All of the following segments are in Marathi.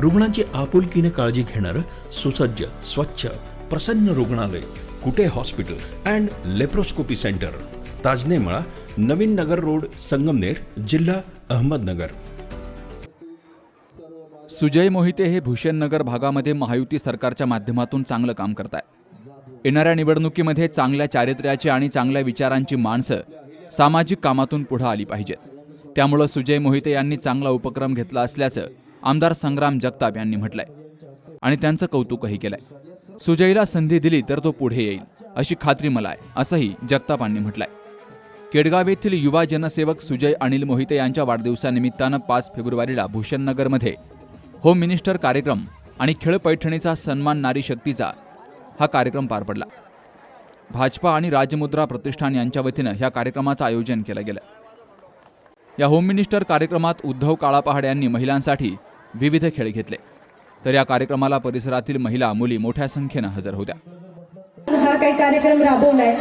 रुग्णांची आपुलकीने काळजी घेणारं सुसज्ज स्वच्छ प्रसन्न रुग्णालय Kute hospital and laparoscopy centre. Tajanemala Navin Nagar road Sangamner जिल्हा अहमदनगर. सुजय मोहिते हे भूषणनगर भागामध्ये महायुती सरकारच्या माध्यमातून चांगलं काम करत आहे येणाऱ्या निवडणुकीमध्ये चांगल्या चारित्र्याची आणि चांगल्या विचारांची माणसं सामाजिक कामातून पुढे आली पाहिजेत. त्यामुळं सुजय मोहिते यांनी चांगला उपक्रम घेतला असल्याचं आमदार संग्राम जगताप यांनी म्हटलंय. आणि त्यांचं कौतुकही केलंय. सुजयला संधी दिली तर तो पुढे येईल अशी खात्री मला आहे असंही जगतापांनी म्हटलंय. केडगाव येथील युवा जनसेवक सुजय अनिल मोहिते यांच्या वाढदिवसानिमित्तानं पाच फेब्रुवारीला भूषणनगरमध्ये होम मिनिस्टर कार्यक्रम आणि खेळ पैठणीचा सन्मान नारी शक्तीचा हा कार्यक्रम पार पडला. भाजपा आणि राजमुद्रा प्रतिष्ठान यांच्या वतीनं ह्या कार्यक्रमाचं आयोजन केलं गेलं. या होम मिनिस्टर कार्यक्रमात उद्धव काळापहाड यांनी महिलांसाठी विविध खेळ घेतले. तर या कार्यक्रमाला परिसरातील महिला मुली मोठ्या संख्येनं हजर होत्या. हा काही कार्यक्रम राबवलाय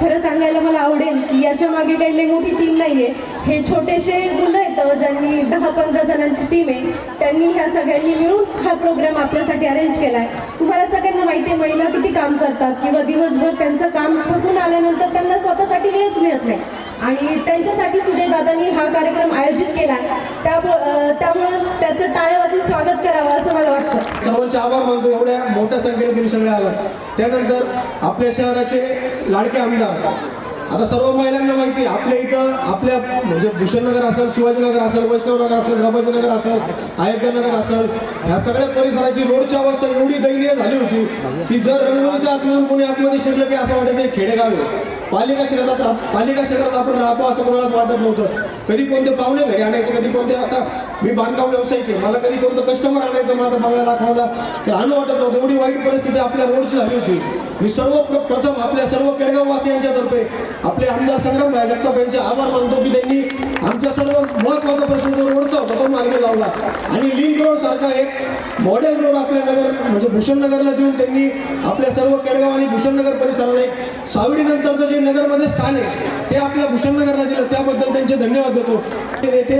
खरं सांगायला मला आवडेल की याच्या मागे काही लई मोठी टीम नाहीये. हे छोटेसे मुलं आहेत ज्यांनी दहा पंधरा जणांची टीम आहे. त्यांनी ह्या सगळ्यांनी मिळून हा प्रोग्राम आपल्यासाठी अरेंज केलाय. तुम्हाला सगळ्यांना माहिती आहे महिला किती काम करतात किंवा दिवसभर त्यांचं काम थकून आल्यानंतर त्यांना स्वतःसाठी वेळच मिळत नाही. आणि त्यांच्यासाठी सुजय दादांनी हा कार्यक्रम आयोजित केला. त्यामुळं त्यामुळं त्याचं टाळेवाजी स्वागत करावं असं मला वाटतं. सर्वांचे आभार मानतो. एवढ्या मोठ्या संख्येने तुम्ही सगळे आलात. त्यानंतर आपल्या शहराचे लाडके आमदार. आता सर्व महिलांना माहिती आहे आपल्या इथं आपल्या म्हणजे भूषणनगर असेल शिवाजीनगर असेल वैष्णवनगर असेल रबाजीनगर असेल अयोध्यानगर असेल ह्या सगळ्या परिसराची रोडची अवस्था एवढी दयनीय झाली होती की जर रंगोलीच्या आतमधून कोणी आतमध्ये शिरलं की असं वाटायचं खेडेगाव आहे. पालिका क्षेत्रात पालिका क्षेत्रात आपण राहतो असं कोणालाच वाटत नव्हतं. कधी कोणते पाहुणे घरी आणायचे कधी कोणते आता मी बांधकाम व्यावसायिक आहे मला कधी कोणतं कस्टमर आणायचं माझा बंगला दाखवायला ते आणू वाटत नव्हतं. एवढी वाईट परिस्थिती आपल्या रोडची झाली होती. मी सर्व प्रथम आपल्या सर्व केडगाववासियांच्यातर्फे आपले आमदार संग्राम भाई जगताप यांचे आभार मानतो की त्यांनी आमच्या सर्व महत्त्वाचा प्रश्न जो रोडचा होता तो मार्गी लावला. आणि लिंक रोड सारखा एक मॉडेल रोड आपल्या नगर म्हणजे भूषणनगरला देऊन त्यांनी आपल्या सर्व केडगाव आणि भूषणनगर परिसराला एक सावडीनंतरचं जे नगरमध्ये स्थान आहे ते आपल्या भूषणनगरला दिलं. त्याबद्दल त्यांचे धन्यवाद देतो. नेते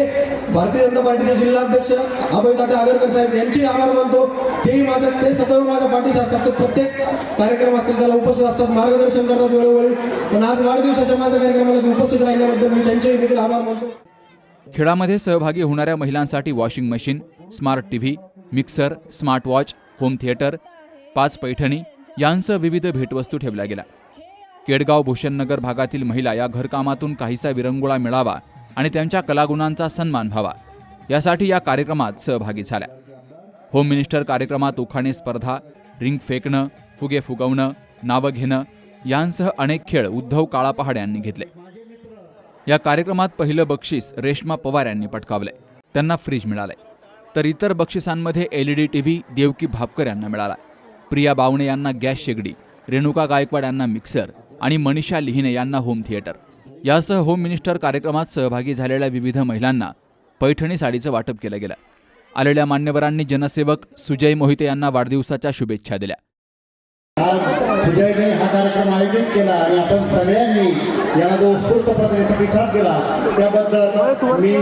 भारतीय जनता पार्टीचे जिल्हाध्यक्ष अभयदादा आगरकर साहेब यांचे आभार मानतो. तेही माझं ते सदैव माझ्या पाठीशी असतात. ते प्रत्येक कार्यक्रम असतील त्याला उपस्थित असतात मार्गदर्शन करतात वेळोवेळी. पण आज वाढदिवसाच्या माझ्या कार्यक्रमाला उपस्थित राहिल्याबद्दल मी त्यांचेही देखील आभार मानतो. खेळामध्ये सहभागी होणाऱ्या महिलांसाठी washing machine smart TV mixer smart watch home theatre पाच पैठणी यांसह विविध भेटवस्तू ठेवल्या गेल्या. केडगाव भूषणनगर भागातील महिला या घरकामातून काहीसा विरंगुळा मिळावा आणि त्यांच्या कलागुणांचा सन्मान व्हावा यासाठी या कार्यक्रमात सहभागी झाल्या. होम मिनिस्टर कार्यक्रमात उखाणे स्पर्धा रिंग फेकणं फुगे फुगवणं नावं घेणं यांसह अनेक खेळ उद्धव काळापहाड यांनी घेतले. या कार्यक्रमात पहिलं बक्षीस रेश्मा पवार यांनी पटकावलंय. त्यांना फ्रीज मिळालंय. तर इतर बक्षिसांमध्ये L E D T V Devaki Bhapkar यांना मिळाला. प्रिया बावणे यांना गॅस शेगडी रेणुका गायकवाड यांना मिक्सर आणि मनीषा लिहिणे यांना होम थिएटर यासह होम मिनिस्टर कार्यक्रमात सहभागी झालेल्या विविध महिलांना पैठणी साडीचं वाटप केलं गेलं. आलेल्या मान्यवरांनी जनसेवक सुजय मोहिते यांना वाढदिवसाच्या शुभेच्छा दिल्या. आज सुजयने हा कार्यक्रम आयोजित केला आणि आपण सगळ्यांनी याला जो उत्स्फूर्त पद्धतीने प्रतिसाद दिला त्याबद्दल मी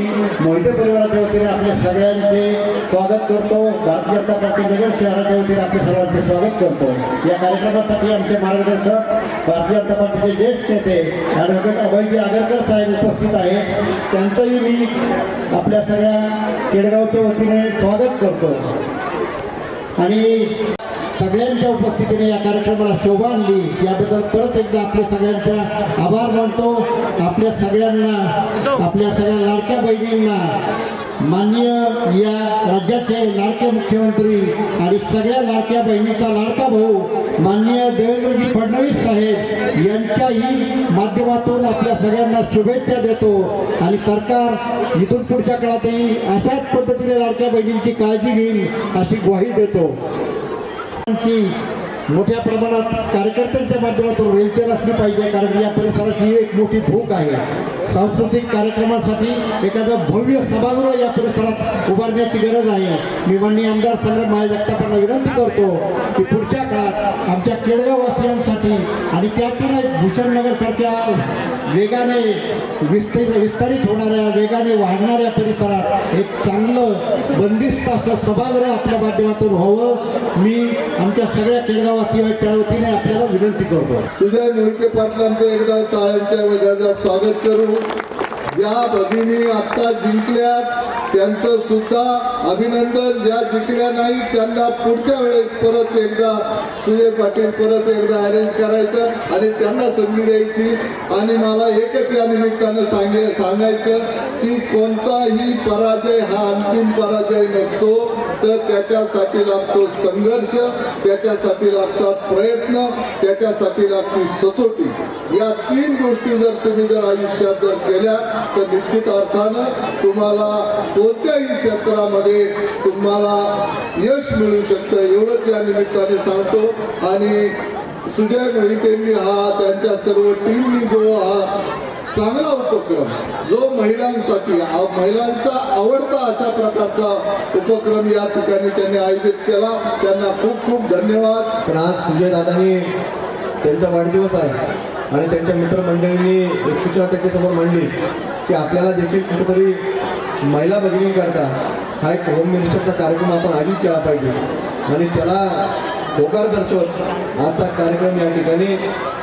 मोहिते परिवाराच्या वतीने आपल्या सगळ्यांचे स्वागत करतो. भारतीय जनता पार्टी नगर शहराच्या वतीने आपल्या सर्वांचे स्वागत करतो. या कार्यक्रमासाठी आमचे मार्गदर्शक भारतीय जनता पार्टीचे ज्येष्ठ नेते ॲडव्होकेट अभयजी आगरकर साहेब उपस्थित आहेत. त्यांचंही मी आपल्या सगळ्या केडगावच्या वतीने स्वागत करतो. आणि सगळ्यांच्या उपस्थितीने या कार्यक्रमाला शोभा आणली. याबद्दल परत एकदा आपल्या सगळ्यांचा आभार मानतो. आपल्या सगळ्यांना आपल्या सगळ्या लाडक्या बहिणींना माननीय या राज्याचे लाडके मुख्यमंत्री आणि सगळ्या लाडक्या बहिणीचा लाडका भाऊ माननीय देवेंद्रजी फडणवीस साहेब यांच्याही माध्यमातून आपल्या सगळ्यांना शुभेच्छा देतो. आणि सरकार इथून पुढच्या काळातही अशाच पद्धतीने लाडक्या बहिणींची काळजी घेईल अशी ग्वाही देतो. मोठ्या प्रमाणात कार्यकर्त्यांच्या माध्यमातून रेलचेल असली पाहिजे कारण या परिसराची ही एक मोठी भूक आहे. सांस्कृतिक कार्यक्रमासाठी एखादं भव्य सभागृह या परिसरात उभारण्याची गरज आहे. मी माननीय आमदार संग्राम माय जगतापांना विनंती करतो की पुढच्या काळात आमच्या आणि त्यातून आणि त्यातूनच भूषणनगरसारख्या वेगाने विस्तारित विस्तारित होणाऱ्या वेगाने वाढणाऱ्या परिसरात एक चांगलं बंदिस्त असं सभागृह आपल्या माध्यमातून व्हावं. मी आमच्या सगळ्या केळगावासियांच्या वतीने आपल्याला विनंती करतो. सुजय मोहिते पाटलांचं एकदा टाळ्यांच्या वेगाचा स्वागत करू. ज्या भगिनी आत्ता जिंकल्यात. त्यांचं सुद्धा अभिनंदन. ज्या जिंकल्या नाही त्यांना पुढच्या वेळेस परत एकदा सुजय पाटील परत एकदा अरेंज करायचं आणि त्यांना संधी द्यायची. आणि मला एकच या निमित्तानं सांगे सांगायचं की कोणताही पराजय हा अंतिम पराजय नसतो. तर त्याच्यासाठी लागतो संघर्ष त्याच्यासाठी लागतात प्रयत्न त्याच्यासाठी लागती सचोटी. या तीन गोष्टी जर तुम्ही जर आयुष्यात जर केल्या तर निश्चित अर्थानं तुम्हाला कोणत्याही क्षेत्रामध्ये तुम्हाला यश मिळू शकतं. एवढंच या निमित्ताने सांगतो. आणि सुजय मोहितेंनी हा त्यांच्या सर्व टीमनी जो हा चांगला उपक्रम. जो महिलांसाठी महिलांचा आवडता अशा प्रकारचा उपक्रम या ठिकाणी त्यांनी आयोजित केला. त्यांना खूप खूप धन्यवाद. पण आज सुजयदादांनी त्यांचा वाढदिवस आहे आणि त्यांच्या मित्रमंडळींनी एक सूचना त्यांच्यासमोर मांडली की आपल्याला देखील कुठेतरी महिला भगिनींकरता हा एक होम मिनिस्टरचा कार्यक्रम आपण आयोजित केला पाहिजे. आणि त्याला होकार दर्शवत आजचा कार्यक्रम या ठिकाणी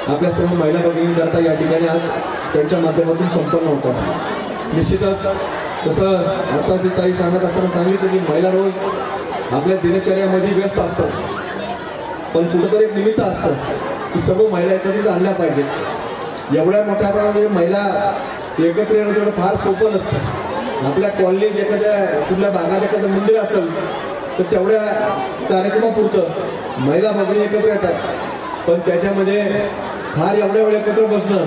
आपल्या सर्व महिला भगिनींकरता या ठिकाणी आज त्यांच्या माध्यमातून संपन्न होतात. निश्चितच तसं आता जी ताई सांगत असताना सांगितलं की महिला रोज आपल्या दिनचर्यामध्ये व्यस्त असतात. पण कुठंतरी एक निमित्त असतं की सर्व महिला एकत्रित आणल्या पाहिजेत. एवढ्या मोठ्या प्रमाणामध्ये महिला एकत्र येणं तेवढं फार सोपं नसतं. आपल्या कॉलनीत एखाद्या कुठल्या भागात एखादं मंदिर असेल तर तेवढ्या कार्यक्रमापुरतं महिला भगिनी एकत्र येतात. पण त्याच्यामध्ये फार एवढ्या वेळ एकत्र बसणं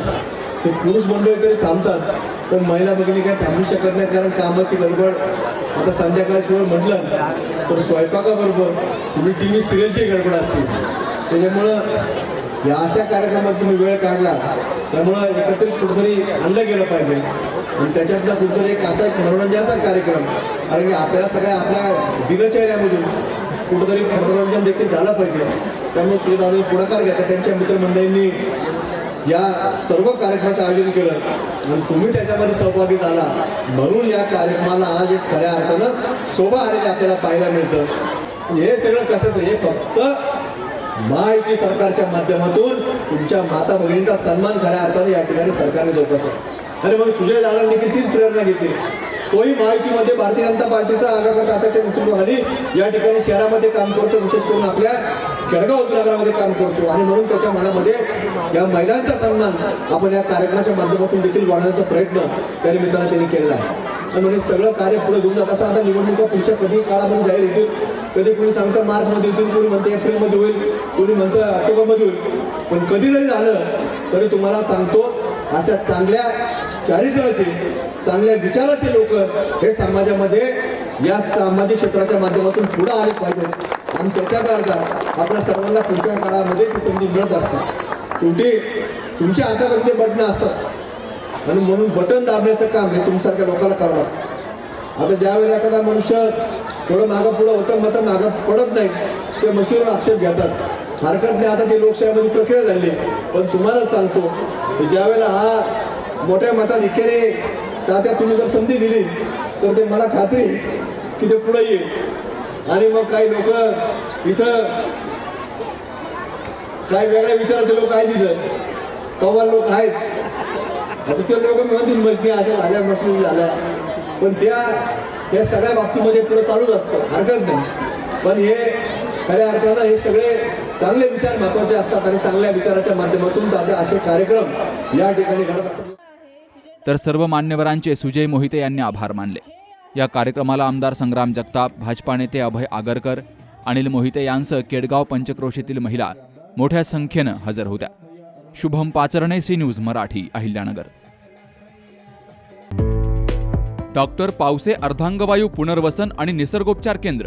ते पुरुष मंडळी तरी थांबतात पण महिला भगिनी काय थांबू शकत नाही कारण कामाची गडबड. आता संध्याकाळची वेळ म्हटलं तर स्वयंपाकाबरोबर तुम्ही टी व्ही सिरियलची गडबड असते. त्याच्यामुळं या अशा कार्यक्रमात तुम्ही वेळ काढला त्यामुळं एकत्रित कुठंतरी आणलं गेलं पाहिजे. आणि त्याच्यातला कुठंतरी एक असा एक मनोरंजनाचा कार्यक्रम कारण की आपल्याला सगळ्या आपल्या दिनचर्यामधून कुठंतरी मनोरंजन देखील झालं पाहिजे. त्यामुळे सुरेदादा पुढाकार घेतात त्यांच्या मित्रमंडळींनी या सर्व कार्यक्रमाचं आयोजन केलं. आणि तुम्ही त्याच्यामध्ये सहभागी झाला. म्हणून या कार्यक्रमाला आज एक खऱ्या अर्थानं शोभा आलेली आपल्याला पाहायला मिळतं. हे सगळं कसंच हे फक्त महायुती सरकारच्या माध्यमातून तुमच्या माता भगिनींचा सन्मान खऱ्या अर्थाने या ठिकाणी सरकारने जोपासला. आणि मग म्हणजे सुजय दादांनी देखील तीच प्रेरणा घेतली. तोही महायुतीमध्ये भारतीय जनता पार्टीचा आगामी तात्याच्या नेतृत्वाखाली या ठिकाणी शहरामध्ये काम करतो विशेष करून आपल्या केडगाव उपनगरामध्ये काम करतो. आणि म्हणून त्याच्या मनामध्ये या महिलांचा सन्मान आपण या कार्यक्रमाच्या माध्यमातून देखील वाढवण्याचा प्रयत्न त्या निमित्तानं त्यांनी केलेला आहे. म्हणजे सगळं कार्य पुढे घेऊन जात असताना आता निवडणुका पुढच्या कधी काळामध्ये जाहीर येतील कधी कोणी सांगतं मार्चमध्ये येतील कोणी म्हणतं एप्रिलमध्ये होईल कोणी म्हणतं ऑक्टोबरमध्ये होईल? पण कधी जरी झालं तरी तुम्हाला सांगतो अशा चांगल्या चारित्र्याचे चांगल्या विचाराचे लोक हे समाजामध्ये या सामाजिक क्षेत्राच्या माध्यमातून पुढे आले पाहिजे आणि त्याच्याकरता आपल्या सर्वांना पुढच्या काळामध्ये ती संधी मिळत असतात. शेवटी तुमच्या हातामध्ये बटणं असतात. आणि म्हणून बटन दाबण्याचं काम हे तुमच्यासारख्या लोकांना करावं आता ज्यावेळेला एखादा मनुष्य थोडं मागं पुढं होतं मात्र मागं पडत नाही. ते मशीनवर आक्षेप घेतात. हरकत नाही. आता ती लोकशाहीमध्ये प्रक्रिया झाली. पण तुम्हाला सांगतो की ज्या वेळेला हा मोठ्या मतात इकेने तात्या तुम्ही जर संधी दिली तर ते मला खात्री की ते पुढे येईल. आणि मग काही लोक इथं काही वेगळ्या विचाराचे लोक आहेत तिथं पवार लोक आहेत. आता ते लोक म्हणतील मशनी अशा झाल्या मशनी झाल्या. पण त्या या सगळ्या बाबतीमध्ये पुढे चालूच असतं. हरकत नाही. पण हे खऱ्या अर्थानं हे सगळे चांगले विचार महत्त्वाचे असतात आणि चांगल्या विचाराच्या माध्यमातून दादा असे कार्यक्रम या ठिकाणी घडत असतात. तर सर्व मान्यवरांचे सुजय मोहिते यांनी आभार मानले. या कार्यक्रमाला आमदार संग्राम जगताप भाजपा नेते अभय आगरकर अनिल मोहिते यांसह केडगाव पंचक्रोशीतील महिला मोठ्या संख्येनं हजर होत्या. Shubham Pacharne C news Marathi Ahilyanagar. Doctor Pawase अर्धांगवायू पुनर्वसन आणि निसर्गोपचार केंद्र.